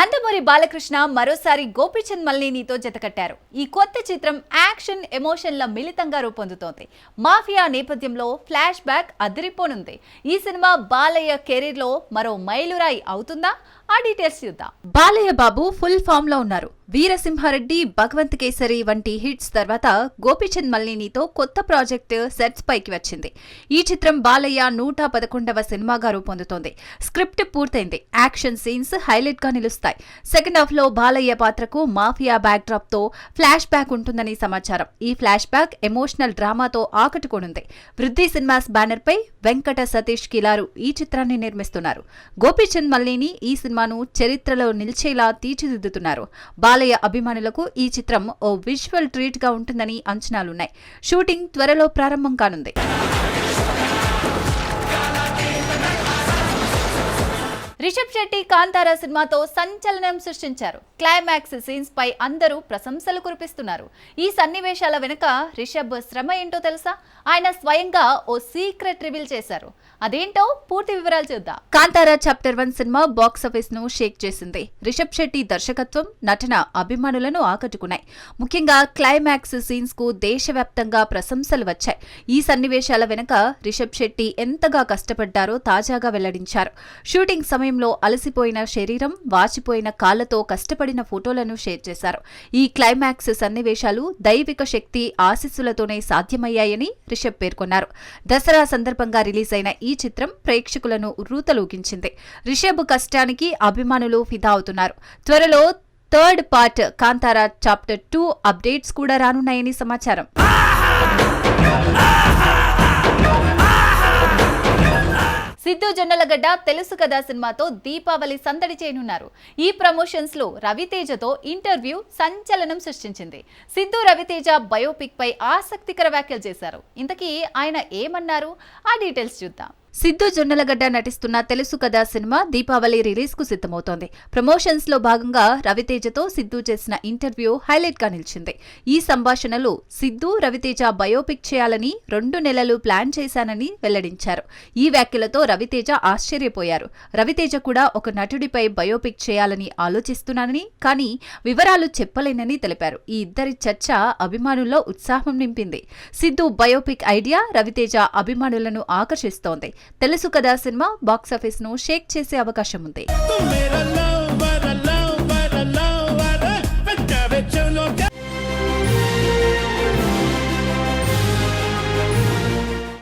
నందమూరి బాలకృష్ణ మరోసారి గోపీచంద్ మల్లినితో జతకట్టారు. ఈ కొత్త చిత్రం యాక్షన్ ఎమోషన్ల మిళితంగా రూపొందుతోంది. మాఫియా నేపథ్యంలో ఫ్లాష్ బ్యాక్ అదిరిపోనుంది. ఈ సినిమా బాలయ్య కెరీర్లో మరో మైలురాయి అవుతుందా? ఆ డీటెయిల్స్ చూద్దాం. బాలయ్య బాబు ఫుల్ ఫామ్లో ఉన్నారు. వీరసింహారెడ్డి భగవంత్ కేసరి వంటి హిట్స్ తర్వాత గోపీచంద్ మల్లినితో కొత్త ప్రాజెక్ట్ సెట్స్ పైకి వచ్చింది. ఈ చిత్రం బాలయ్య నూట పదకొండవ సినిమాగా రూపొందుతోంది. స్క్రిప్ట్ పూర్తయింది. యాక్షన్ సీన్స్ హైలైట్గా నిలుస్తాయి. సెకండ్ హాఫ్లో బాలయ్య పాత్రకు మాఫియా బ్యాక్ డ్రాప్తో ఫ్లాష్ బ్యాక్ ఉంటుందని సమాచారం. ఈ ఫ్లాష్ బ్యాక్ ఎమోషనల్ డ్రామాతో ఆకట్టుకోనుంది. వృద్ధి సినిమాస్ బ్యానర్ పై వెంకట సతీష్ కిలారు ఈ చిత్రాన్ని నిర్మిస్తున్నారు. గోపీచంద్ మల్లిని ఈ సినిమా సినిమాను చరిత్రలో నిలిచేలా తీర్చిదిద్దుతున్నారు. బాలయ్య అభిమానులకు ఈ చిత్రం ఓ విజువల్ ట్రీట్గా ఉంటుందని అంచనాలున్నాయి. షూటింగ్ త్వరలో ప్రారంభం కానుంది. రిషబ్ శెట్టి కాంతారా సినిమాతో సంచలనం సృష్టించారు. క్లైమాక్స్ సీన్స్ పై అందరూ ప్రశంసలు కురిపిస్తున్నారు. ఈ సన్నివేశాల వెనుక రిషబ్ శ్రమ ఏంటో తెలుసా? ఆయన స్వయంగా ఓ సీక్రెట్ రివీల్ చేశారు. అదేంటో పూర్తి వివరాలు చూద్దాం. Kantara chapter one cinema box ఆఫీస్ను shake చేసింది. రిషబ్ శెట్టి దర్శకత్వం నటన అభిమానులను ఆకట్టుకున్నాయి. ముఖ్యంగా క్లైమాక్స్ సీన్స్కు దేశవ్యాప్తంగా ప్రశంసలు వచ్చాయి. ఈ సన్నివేశాల వెనుక రిషబ్ శెట్టి ఎంతగా కష్టపడ్డారో తాజాగా వెల్లడించారు. షూటింగ్ సమయం సమయంలో అలసిపోయిన శరీరం వాచిపోయిన కాళ్ళతో కష్టపడిన ఫోటోలను షేర్ చేశారు. ఈ క్లైమాక్స్ సన్నివేశాలు దైవిక శక్తి ఆశీస్సులతోనే సాధ్యమయ్యాయని రిషబ్ పేర్కొన్నారు. దసరా సందర్భంగా రిలీజ్ అయిన ఈ చిత్రం ప్రేక్షకులను ఉర్రూతలూగించింది రిషబ్ కష్టానికి అభిమానులు ఫిదా అవుతున్నారు. త్వరలో third part Kantara chapter two updates కూడా రానున్నాయని సమాచారం. సిద్ధు జొన్నలగడ్డ తెలుసు కదా సినిమాతో దీపావళి సందడి చేయనున్నారు. ఈ ప్రమోషన్స్లో రవితేజతో ఇంటర్వ్యూ సంచలనం సృష్టించింది. సిద్ధు రవితేజ బయోపిక్ పై ఆసక్తికర వ్యాఖ్యలు చేశారు. ఇంతకీ ఆయన ఏమన్నారు? ఆ డీటెయిల్స్ చూద్దాం. సిద్ధు జొన్నలగడ్డ నటిస్తున్న తెలుసు కదా సినిమా దీపావళి రిలీజ్కు సిద్ధమవుతోంది. ప్రమోషన్స్లో భాగంగా రవితేజతో సిద్ధు చేసిన ఇంటర్వ్యూ హైలైట్గా నిలిచింది. ఈ సంభాషణలో సిద్ధు రవితేజ బయోపిక్ చేయాలని రెండు నెలలు ప్లాన్ చేశానని వెల్లడించారు. ఈ వ్యాఖ్యలతో రవితేజ ఆశ్చర్యపోయారు. రవితేజ కూడా ఒక నటుడిపై బయోపిక్ చేయాలని ఆలోచిస్తున్నానని కానీ వివరాలు చెప్పలేనని తెలిపారు. ఈ ఇద్దరి చర్చ అభిమానుల్లో ఉత్సాహం నింపింది. సిద్ధు బయోపిక్ ఐడియా రవితేజ అభిమానులను ఆకర్షిస్తోంది. తెలుసు కదా సినిమా బాక్సాఫీస్ను షేక్ చేసే అవకాశం ఉంది.